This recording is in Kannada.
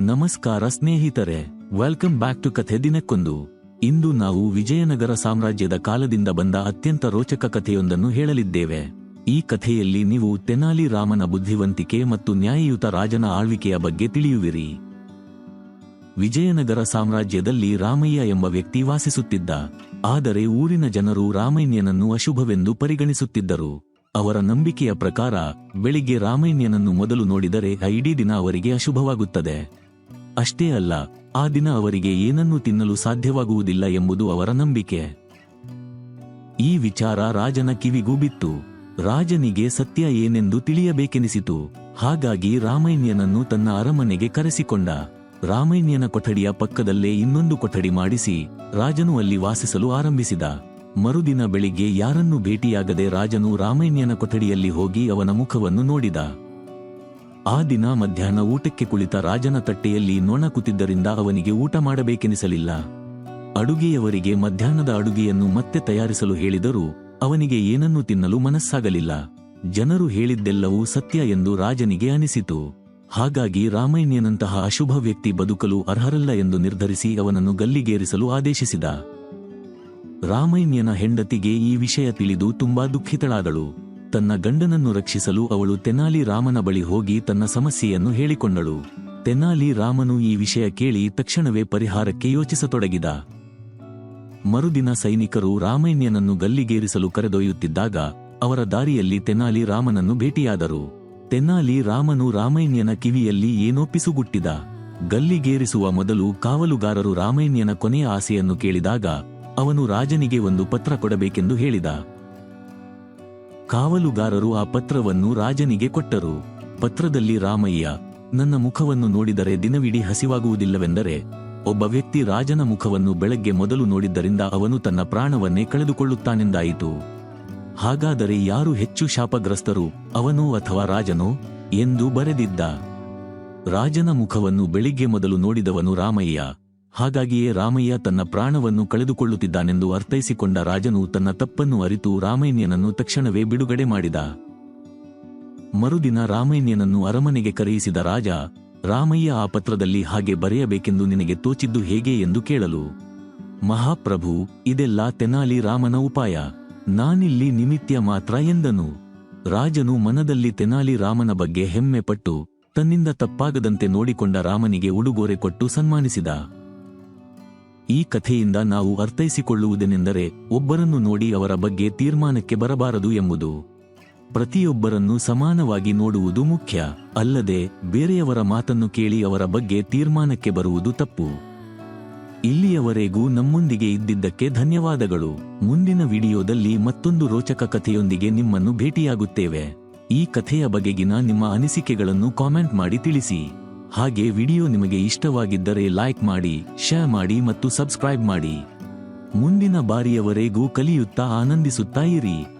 ನಮಸ್ಕಾರ ಸ್ನೇಹಿತರೆ ವೆಲ್ಕಮ್ ಬ್ಯಾಕ್ ಟು ಕಥೆ ದಿನಕ್ಕೊಂದು. ಇಂದು ನಾವು ವಿಜಯನಗರ ಸಾಮ್ರಾಜ್ಯದ ಕಾಲದಿಂದ ಬಂದ ಅತ್ಯಂತ ರೋಚಕ ಕಥೆಯೊಂದನ್ನು ಹೇಳಲಿದ್ದೇವೆ. ಈ ಕಥೆಯಲ್ಲಿ ನೀವು ತೆನಾಲಿ ರಾಮನ ಬುದ್ಧಿವಂತಿಕೆ ಮತ್ತು ನ್ಯಾಯಯುತ ರಾಜನ ಆಳ್ವಿಕೆಯ ಬಗ್ಗೆ ತಿಳಿಯುವಿರಿ. ವಿಜಯನಗರ ಸಾಮ್ರಾಜ್ಯದಲ್ಲಿ ರಾಮಯ್ಯ ಎಂಬ ವ್ಯಕ್ತಿ ವಾಸಿಸುತ್ತಿದ್ದ. ಆದರೆ ಊರಿನ ಜನರು ರಾಮಯ್ಯನನ್ನು ಅಶುಭವೆಂದು ಪರಿಗಣಿಸುತ್ತಿದ್ದರು. ಅವರ ನಂಬಿಕೆಯ ಪ್ರಕಾರ, ಬೆಳಿಗ್ಗೆ ರಾಮಯ್ಯನನ್ನು ಮೊದಲು ನೋಡಿದರೆ ಇಡೀ ದಿನ ಅವರಿಗೆ ಅಶುಭವಾಗುತ್ತದೆ. ಅಷ್ಟೇ ಅಲ್ಲ, ಆ ದಿನ ಅವರಿಗೆ ಏನನ್ನೂ ತಿನ್ನಲು ಸಾಧ್ಯವಾಗುವುದಿಲ್ಲ ಎಂಬುದು ಅವರ ನಂಬಿಕೆ. ಈ ವಿಚಾರ ರಾಜನ ಕಿವಿಗೂ ಬಿತ್ತು. ರಾಜನಿಗೆ ಸತ್ಯ ಏನೆಂದು ತಿಳಿಯಬೇಕೆನಿಸಿತು. ಹಾಗಾಗಿ ರಾಮಯ್ಯನನ್ನು ತನ್ನ ಅರಮನೆಗೆ ಕರೆಸಿಕೊಂಡ. ರಾಮಯ್ಯನ ಕೊಠಡಿಯ ಪಕ್ಕದಲ್ಲೇ ಇನ್ನೊಂದು ಕೊಠಡಿ ಮಾಡಿಸಿ ರಾಜನು ಅಲ್ಲಿ ವಾಸಿಸಲು ಆರಂಭಿಸಿದ. ಮರುದಿನ ಬೆಳಿಗ್ಗೆ ಯಾರನ್ನೂ ಭೇಟಿಯಾಗದೆ ರಾಜನು ರಾಮಯ್ಯನ ಕೊಠಡಿಯಲ್ಲಿ ಹೋಗಿ ಅವನ ಮುಖವನ್ನು ನೋಡಿದ. ಆ ದಿನ ಮಧ್ಯಾಹ್ನ ಊಟಕ್ಕೆ ಕುಳಿತ ರಾಜನ ತಟ್ಟೆಯಲ್ಲಿ ನೊಣ ಕೂತಿದ್ದರಿಂದ ಅವನಿಗೆ ಊಟ ಮಾಡಬೇಕೆನಿಸಲಿಲ್ಲ. ಅಡುಗೆಯವರಿಗೆ ಮಧ್ಯಾಹ್ನದ ಅಡುಗೆಯನ್ನು ಮತ್ತೆ ತಯಾರಿಸಲು ಹೇಳಿದರೂ ಅವನಿಗೆ ಏನನ್ನೂ ತಿನ್ನಲು ಮನಸ್ಸಾಗಲಿಲ್ಲ. ಜನರು ಹೇಳಿದ್ದೆಲ್ಲವೂ ಸತ್ಯ ಎಂದು ರಾಜನಿಗೆ ಅನಿಸಿತು. ಹಾಗಾಗಿ ರಾಮಯ್ಯನಂತಹ ಅಶುಭ ವ್ಯಕ್ತಿ ಬದುಕಲು ಅರ್ಹರಲ್ಲ ಎಂದು ನಿರ್ಧರಿಸಿ ಅವನನ್ನು ಗಲ್ಲಿಗೇರಿಸಲು ಆದೇಶಿಸಿದ. ರಾಮಯ್ಯನ ಹೆಂಡತಿಗೆ ಈ ವಿಷಯ ತಿಳಿದು ತುಂಬಾ ದುಃಖಿತಳಾದಳು. ತನ್ನ ಗಂಡನನ್ನು ರಕ್ಷಿಸಲು ಅವಳು ತೆನಾಲಿ ರಾಮನ ಬಳಿ ಹೋಗಿ ತನ್ನ ಸಮಸ್ಯೆಯನ್ನು ಹೇಳಿಕೊಂಡಳು. ತೆನಾಲಿ ರಾಮನು ಈ ವಿಷಯ ಕೇಳಿ ತಕ್ಷಣವೇ ಪರಿಹಾರಕ್ಕೆ ಯೋಚಿಸತೊಡಗಿದ. ಮರುದಿನ ಸೈನಿಕರು ರಾಮಯ್ಯನನ್ನು ಗಲ್ಲಿಗೇರಿಸಲು ಕರೆದೊಯ್ಯುತ್ತಿದ್ದಾಗ ಅವರ ದಾರಿಯಲ್ಲಿ ತೆನಾಲಿ ರಾಮನನ್ನು ಭೇಟಿಯಾದರು. ತೆನಾಲಿ ರಾಮನು ರಾಮಯ್ಯನ ಕಿವಿಯಲ್ಲಿ ಏನೋ ಪಿಸುಗುಟ್ಟಿದ. ಗಲ್ಲಿಗೇರಿಸುವ ಮೊದಲು ಕಾವಲುಗಾರರು ರಾಮಯ್ಯನ ಕೊನೆಯ ಆಸೆಯನ್ನು ಕೇಳಿದಾಗ ಅವನು ರಾಜನಿಗೆ ಒಂದು ಪತ್ರ ಕೊಡಬೇಕೆಂದು ಹೇಳಿದ. ಕಾವಲುಗಾರರು ಆ ಪತ್ರವನ್ನು ರಾಜನಿಗೆ ಕೊಟ್ಟರು. ಪತ್ರದಲ್ಲಿ ರಾಮಯ್ಯ, ನನ್ನ ಮುಖವನ್ನು ನೋಡಿದರೆ ದಿನವಿಡೀ ಹಸಿವಾಗುವುದಿಲ್ಲವೆಂದರೆ, ಒಬ್ಬ ವ್ಯಕ್ತಿ ರಾಜನ ಮುಖವನ್ನು ಬೆಳಗ್ಗೆ ಮೊದಲು ನೋಡಿದ್ದರಿಂದ ಅವನು ತನ್ನ ಪ್ರಾಣವನ್ನೇ ಕಳೆದುಕೊಳ್ಳುತ್ತಾನೆಂದಾಯಿತು. ಹಾಗಾದರೆ ಯಾರು ಹೆಚ್ಚು ಶಾಪಗ್ರಸ್ತರು, ಅವನೋ ಅಥವಾ ರಾಜನೋ ಎಂದು ಬರೆದಿದ್ದ. ರಾಜನ ಮುಖವನ್ನು ಬೆಳಿಗ್ಗೆ ಮೊದಲು ನೋಡಿದವನು ರಾಮಯ್ಯ. ಹಾಗಾಗಿಯೇ ರಾಮಯ್ಯ ತನ್ನ ಪ್ರಾಣವನ್ನು ಕಳೆದುಕೊಳ್ಳುತ್ತಿದ್ದಾನೆಂದು ಅರ್ಥೈಸಿಕೊಂಡ ರಾಜನು ತನ್ನ ತಪ್ಪನ್ನು ಅರಿತು ರಾಮಯ್ಯನನ್ನು ತಕ್ಷಣವೇ ಬಿಡುಗಡೆ ಮಾಡಿದ. ಮರುದಿನ ರಾಮಯ್ಯನನ್ನು ಅರಮನೆಗೆ ಕರೆಯಿಸಿದ ರಾಜ, ರಾಮಯ್ಯ ಆ ಪತ್ರದಲ್ಲಿ ಹಾಗೆ ಬರೆಯಬೇಕೆಂದು ನಿನಗೆ ತೋಚಿದ್ದು ಹೇಗೆ ಎಂದು ಕೇಳಲು. ಮಹಾಪ್ರಭು, ಇದೆಲ್ಲ ತೆನಾಲಿ ರಾಮನ ಉಪಾಯ. ನಾನಿಲ್ಲಿ ನಿಮಿತ್ಯ ಮಾತ್ರ ಎಂದನು. ರಾಜನು ಮನದಲ್ಲಿ ತೆನಾಲಿ ರಾಮನ ಬಗ್ಗೆ ಹೆಮ್ಮೆ ಪಟ್ಟು, ತನ್ನಿಂದ ತಪ್ಪಾಗದಂತೆ ನೋಡಿಕೊಂಡ ರಾಮನಿಗೆ ಉಡುಗೊರೆ ಕೊಟ್ಟು ಸನ್ಮಾನಿಸಿದ. ಈ ಕಥೆಯಿಂದ ನಾವು ಅರ್ಥೈಸಿಕೊಳ್ಳುವುದೇನೆಂದರೆ ಒಬ್ಬರನ್ನು ನೋಡಿ ಅವರ ಬಗ್ಗೆ ತೀರ್ಮಾನಕ್ಕೆ ಬರಬಾರದು ಎಂಬುದು. ಪ್ರತಿಯೊಬ್ಬರನ್ನು ಸಮಾನವಾಗಿ ನೋಡುವುದು ಮುಖ್ಯ, ಅಲ್ಲದೆ ಬೇರೆಯವರ ಮಾತನ್ನು ಕೇಳಿ ಅವರ ಬಗ್ಗೆ ತೀರ್ಮಾನಕ್ಕೆ ಬರುವುದು ತಪ್ಪು. ಇಲ್ಲಿಯವರೆಗೂ ನಮ್ಮೊಂದಿಗೆ ಇದ್ದಿದ್ದಕ್ಕೆ ಧನ್ಯವಾದಗಳು. ಮುಂದಿನ ವಿಡಿಯೋದಲ್ಲಿ ಮತ್ತೊಂದು ರೋಚಕ ಕಥೆಯೊಂದಿಗೆ ನಿಮ್ಮನ್ನು ಭೇಟಿಯಾಗುತ್ತೇವೆ. ಈ ಕಥೆಯ ಬಗೆಗಿನ ನಿಮ್ಮ ಅನಿಸಿಕೆಗಳನ್ನು ಕಾಮೆಂಟ್ ಮಾಡಿ ತಿಳಿಸಿ. ಹಾಗೆ ವಿಡಿಯೋ ನಿಮಗೆ ಇಷ್ಟವಾಗಿದ್ದರೆ ಲೈಕ್ ಮಾಡಿ ಶೇರ್ ಮಾಡಿ ಮತ್ತು ಸಬ್ಸ್ಕ್ರೈಬ್ ಮಾಡಿ. ಮುಂದಿನ ಬಾರಿಯವರೆಗೂ ಕಲಿಯುತ್ತಾ ಆನಂದಿಸುತ್ತಾ ಇರಿ.